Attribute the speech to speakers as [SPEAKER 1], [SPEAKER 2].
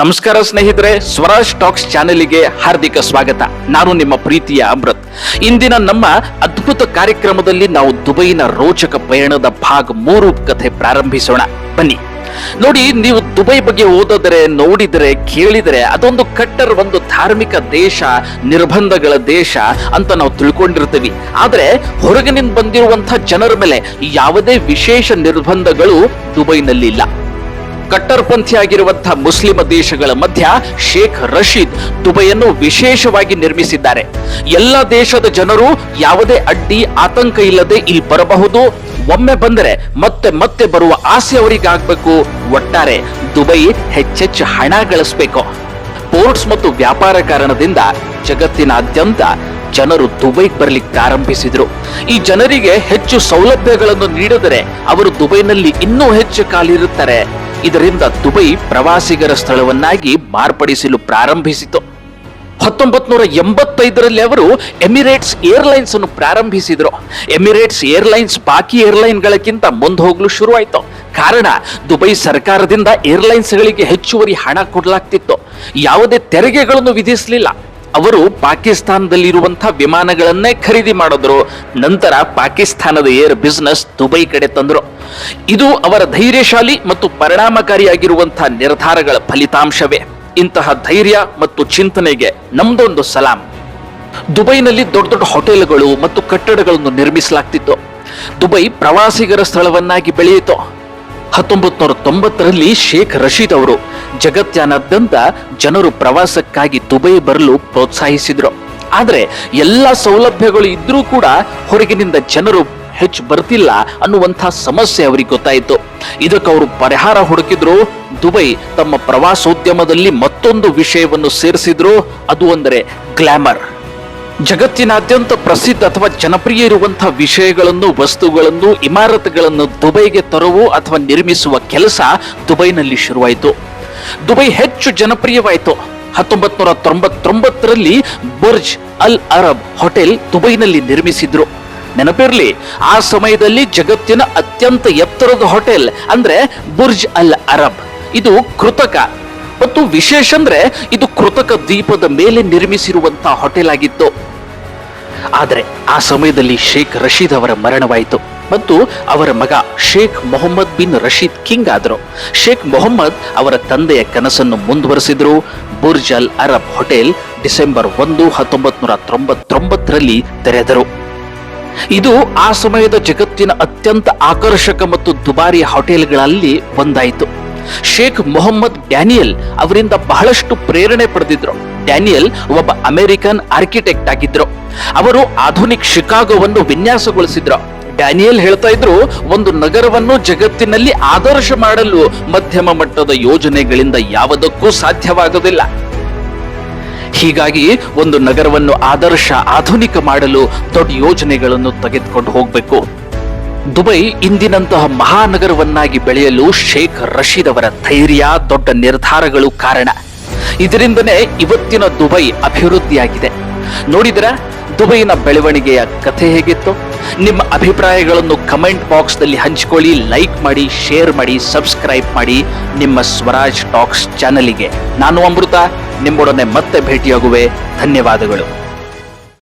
[SPEAKER 1] ನಮಸ್ಕಾರ ಸ್ನೇಹಿತರೆ, ಸ್ವರಾಜ್ ಟಾಕ್ಸ್ ಚಾನೆಲ್ಗೆ ಹಾರ್ದಿಕ ಸ್ವಾಗತ. ನಾನು ನಿಮ್ಮ ಪ್ರೀತಿಯ ಅಮೃತ್. ಇಂದಿನ ನಮ್ಮ ಅದ್ಭುತ ಕಾರ್ಯಕ್ರಮದಲ್ಲಿ ನಾವು ದುಬೈನ ರೋಚಕ ಪಯಣದ ಭಾಗ ಮೂರು ಕಥೆ ಪ್ರಾರಂಭಿಸೋಣ. ಬನ್ನಿ. ನೋಡಿ, ನೀವು ದುಬೈ ಬಗ್ಗೆ ಓದಿದರೆ, ನೋಡಿದರೆ, ಕೇಳಿದರೆ ಅದೊಂದು ಕಟ್ಟರ್, ಒಂದು ಧಾರ್ಮಿಕ ದೇಶ, ನಿರ್ಬಂಧಗಳ ದೇಶ ಅಂತ ನಾವು ತಿಳ್ಕೊಂಡಿರ್ತೀವಿ. ಆದ್ರೆ ಹೊರಗಿನಿಂದ ಬಂದಿರುವಂತಹ ಜನರ ಮೇಲೆ ಯಾವುದೇ ವಿಶೇಷ ನಿರ್ಬಂಧಗಳು ದುಬೈನಲ್ಲಿ ಇಲ್ಲ ಕಟ್ಟರ್ಪಂಥಿಯಾಗಿರುವಂತಹ ಮುಸ್ಲಿಂ ದೇಶಗಳ ಮಧ್ಯ ಶೇಖ್ ರಶೀದ್ ದುಬೈಯನ್ನು ವಿಶೇಷವಾಗಿ ನಿರ್ಮಿಸಿದ್ದಾರೆ. ಎಲ್ಲ ದೇಶದ ಜನರು ಯಾವುದೇ ಅಡ್ಡಿ ಆತಂಕ ಇಲ್ಲದೆ ಇಲ್ಲಿ ಬರಬಹುದು. ಒಮ್ಮೆ ಬಂದರೆ ಮತ್ತೆ ಮತ್ತೆ ಬರುವ ಆಸೆ ಅವರಿಗಾಗಬೇಕು. ಒಟ್ಟಾರೆ ದುಬೈ ಹೆಚ್ಚೆಚ್ಚು ಹಣ ಗಳಿಸಬೇಕು. ಪೋರ್ಟ್ಸ್ ಮತ್ತು ವ್ಯಾಪಾರ ಕಾರಣದಿಂದ ಜಗತ್ತಿನಾದ್ಯಂತ ಜನರು ದುಬೈಗೆ ಬರಲಿಕ್ಕೆ ಪ್ರಾರಂಭಿಸಿದ್ರು. ಈ ಜನರಿಗೆ ಹೆಚ್ಚು ಸೌಲಭ್ಯಗಳನ್ನು ನೀಡಿದರೆ ಅವರು ದುಬೈನಲ್ಲಿ ಇನ್ನೂ ಹೆಚ್ಚು ಕಾಲಿರುತ್ತಾರೆ ಇದರಿಂದ ದುಬೈ ಪ್ರವಾಸಿಗರ ಸ್ಥಳವನ್ನಾಗಿ ಮಾರ್ಪಡಿಸಲು ಪ್ರಾರಂಭಿಸಿತು. ಹತ್ತೊಂಬತ್ ನೂರ ಎಂಬತ್ತೈದರಲ್ಲಿ ಅವರು ಎಮಿರೇಟ್ಸ್ ಏರ್ಲೈನ್ಸ್ ಅನ್ನು ಪ್ರಾರಂಭಿಸಿದರು. ಎಮಿರೇಟ್ಸ್ ಏರ್ಲೈನ್ಸ್ ಬಾಕಿ ಏರ್ಲೈನ್ಗಳಕ್ಕಿಂತ ಮುಂದೆ ಹೋಗಲು ಶುರುವಾಯಿತು. ಕಾರಣ, ದುಬೈ ಸರ್ಕಾರದಿಂದ ಏರ್ಲೈನ್ಸ್ಗಳಿಗೆ ಹೆಚ್ಚುವರಿ ಹಣ ಕೊಡಲಾಗ್ತಿತ್ತು. ಯಾವುದೇ ತೆರಿಗೆಗಳನ್ನು ವಿಧಿಸಲಿಲ್ಲ. ಅವರು ಪಾಕಿಸ್ತಾನದಲ್ಲಿರುವಂತಹ ವಿಮಾನಗಳನ್ನೇ ಖರೀದಿ ಮಾಡಿದ್ರು. ನಂತರ ಪಾಕಿಸ್ತಾನದ ಏರ್ ಬಿಸ್ನೆಸ್ ದುಬೈ ಕಡೆ ತಂದ್ರು. ಇದು ಅವರ ಧೈರ್ಯಶಾಲಿ ಮತ್ತು ಪರಿಣಾಮಕಾರಿಯಾಗಿರುವಂತಹ ನಿರ್ಧಾರಗಳ ಫಲಿತಾಂಶವೇ. ಇಂತಹ ಧೈರ್ಯ ಮತ್ತು ಚಿಂತನೆಗೆ ನಮ್ದೊಂದು ಸಲಾಂ. ದುಬೈನಲ್ಲಿ ದೊಡ್ಡ ದೊಡ್ಡ ಹೋಟೆಲ್ಗಳು ಮತ್ತು ಕಟ್ಟಡಗಳನ್ನು ನಿರ್ಮಿಸಲಾಗ್ತಿತ್ತು. ದುಬೈ ಪ್ರವಾಸಿಗರ ಸ್ಥಳವನ್ನಾಗಿ ಬೆಳೆಯಿತು. ಹತ್ತೊಂಬತ್ ನೂರ ತೊಂಬತ್ತರಲ್ಲಿ ಶೇಖ್ ರಶೀದ್ ಅವರು ಜಗತ್ತಿನಾದ್ಯಂತ ಜನರು ಪ್ರವಾಸಕ್ಕಾಗಿ ದುಬೈ ಬರಲು ಪ್ರೋತ್ಸಾಹಿಸಿದ್ರು. ಆದರೆ ಎಲ್ಲ ಸೌಲಭ್ಯಗಳು ಇದ್ರೂ ಕೂಡ ಹೊರಗಿನಿಂದ ಜನರು ಹೆಚ್ಚು ಬರ್ತಿಲ್ಲ ಅನ್ನುವಂಥ ಸಮಸ್ಯೆ ಅವರಿಗೆ ಗೊತ್ತಾಯಿತು. ಇದಕ್ಕೆ ಅವರು ಪರಿಹಾರ ಹುಡುಕಿದ್ರು. ದುಬೈ ತಮ್ಮ ಪ್ರವಾಸೋದ್ಯಮದಲ್ಲಿ ಮತ್ತೊಂದು ವಿಷಯವನ್ನು ಸೇರಿಸಿದ್ರು. ಅದು ಅಂದರೆ ಗ್ಲಾಮರ್. ಜಗತ್ತಿನಾದ್ಯಂತ ಪ್ರಸಿದ್ಧ ಅಥವಾ ಜನಪ್ರಿಯ ಇರುವಂತಹ ವಿಷಯಗಳನ್ನು, ವಸ್ತುಗಳನ್ನು, ಇಮಾರತ್ಗಳನ್ನು ದುಬೈಗೆ ತರುವು ಅಥವಾ ನಿರ್ಮಿಸುವ ಕೆಲಸ ದುಬೈನಲ್ಲಿ ಶುರುವಾಯಿತು. ದುಬೈ ಹೆಚ್ಚು ಜನಪ್ರಿಯವಾಯಿತು. ಹತ್ತೊಂಬತ್ ನೂರ ತೊಂಬತ್ತೊಂಬತ್ತರಲ್ಲಿ ಬುರ್ಜ್ ಅಲ್ ಅರಬ್ ಹೋಟೆಲ್ ದುಬೈನಲ್ಲಿ ನಿರ್ಮಿಸಿದ್ರು. ನೆನಪಿರಲಿ, ಆ ಸಮಯದಲ್ಲಿ ಜಗತ್ತಿನ ಅತ್ಯಂತ ಎತ್ತರದ ಹೋಟೆಲ್ ಅಂದ್ರೆ ಬುರ್ಜ್ ಅಲ್ ಅರಬ್. ಇದು ಕೃತಕ ಮತ್ತು ವಿಶೇಷ ಅಂದ್ರೆ ಇದು ಕೃತಕ ದ್ವೀಪದ ಮೇಲೆ ನಿರ್ಮಿಸಿರುವಂತಹ ಹೋಟೆಲ್ ಆಗಿತ್ತು. ಆದರೆ ಆ ಸಮಯದಲ್ಲಿ ಶೇಖ್ ರಶೀದ್ ಅವರ ಮರಣವಾಯಿತು ಮತ್ತು ಅವರ ಮಗ Sheikh Mohammed bin Rashid king ಆದರು. ಶೇಖ್ ಮೊಹಮ್ಮದ್ ಅವರ ತಂದೆಯ ಕನಸನ್ನು ಮುಂದುವರೆಸಿದ್ರು. Burj Al Arab hotel December ಒಂದು ಹತ್ತೊಂಬತ್ ನೂರ ತೊಂಬತ್ತೊಂಬತ್ತರಲ್ಲಿ ತೆರೆದರು. ಇದು ಆ ಸಮಯದ ಜಗತ್ತಿನ ಅತ್ಯಂತ ಆಕರ್ಷಕ ಮತ್ತು ದುಬಾರಿ ಹೋಟೆಲ್ಗಳಲ್ಲಿ ಒಂದಾಯಿತು. ಶೇಖ್ ಮೊಹಮ್ಮದ್ ಡ್ಯಾನಿಯಲ್ ಅವರಿಂದ ಬಹಳಷ್ಟು ಪ್ರೇರಣೆ ಪಡೆದಿದ್ರು. ಡ್ಯಾನಿಯಲ್ ಒಬ್ಬ ಅಮೆರಿಕನ್ ಆರ್ಕಿಟೆಕ್ಟ್ ಆಗಿದ್ರು. ಅವರು ಆಧುನಿಕ್ ಶಿಕಾಗೋವನ್ನು ವಿನ್ಯಾಸಗೊಳಿಸಿದ್ರು. ಡ್ಯಾನಿಯಲ್ ಹೇಳ್ತಾ ಇದ್ರು, ಒಂದು ನಗರವನ್ನು ಜಗತ್ತಿನಲ್ಲಿ ಆದರ್ಶ ಮಾಡಲು ಮಧ್ಯಮ ಮಟ್ಟದ ಯೋಜನೆಗಳಿಂದ ಯಾವುದಕ್ಕೂ ಸಾಧ್ಯವಾಗುವುದಿಲ್ಲ. ಹೀಗಾಗಿ ಒಂದು ನಗರವನ್ನು ಆದರ್ಶ, ಆಧುನಿಕ ಮಾಡಲು ದೊಡ್ಡ ಯೋಜನೆಗಳನ್ನು ತೆಗೆದುಕೊಂಡು ಹೋಗಬೇಕು. ದುಬೈ ಇಂದಿನಂತಹ ಮಹಾನಗರವನ್ನಾಗಿ ಬೆಳೆಯಲು ಶೇಖ್ ರಶೀದ್ ಅವರ ಧೈರ್ಯ, ದೊಡ್ಡ ನಿರ್ಧಾರಗಳು ಕಾರಣ. ಇದರಿಂದನೇ ಇವತ್ತಿನ ದುಬೈ ಅಭಿವೃದ್ಧಿಯಾಗಿದೆ. ನೋಡಿದ್ರ? ದುಬೈನ ಬೆಳವಣಿಗೆಯ ಕಥೆ ಹೇಗಿತ್ತು? ನಿಮ್ಮ ಅಭಿಪ್ರಾಯಗಳನ್ನು ಕಮೆಂಟ್ ಬಾಕ್ಸ್ನಲ್ಲಿ ಹಂಚಿಕೊಳ್ಳಿ, ಲೈಕ್ ಮಾಡಿ, ಶೇರ್ ಮಾಡಿ, ಸಬ್ಸ್ಕ್ರೈಬ್ ಮಾಡಿ ನಿಮ್ಮ ಸ್ವರಾಜ್ ಟಾಕ್ಸ್ ಚಾನಲಿಗೆ. ನಾನು ಅಮೃತ, ನಿಮ್ಮೊಡನೆ ಮತ್ತೆ ಭೇಟಿಯಾಗುವೆ. ಧನ್ಯವಾದಗಳು.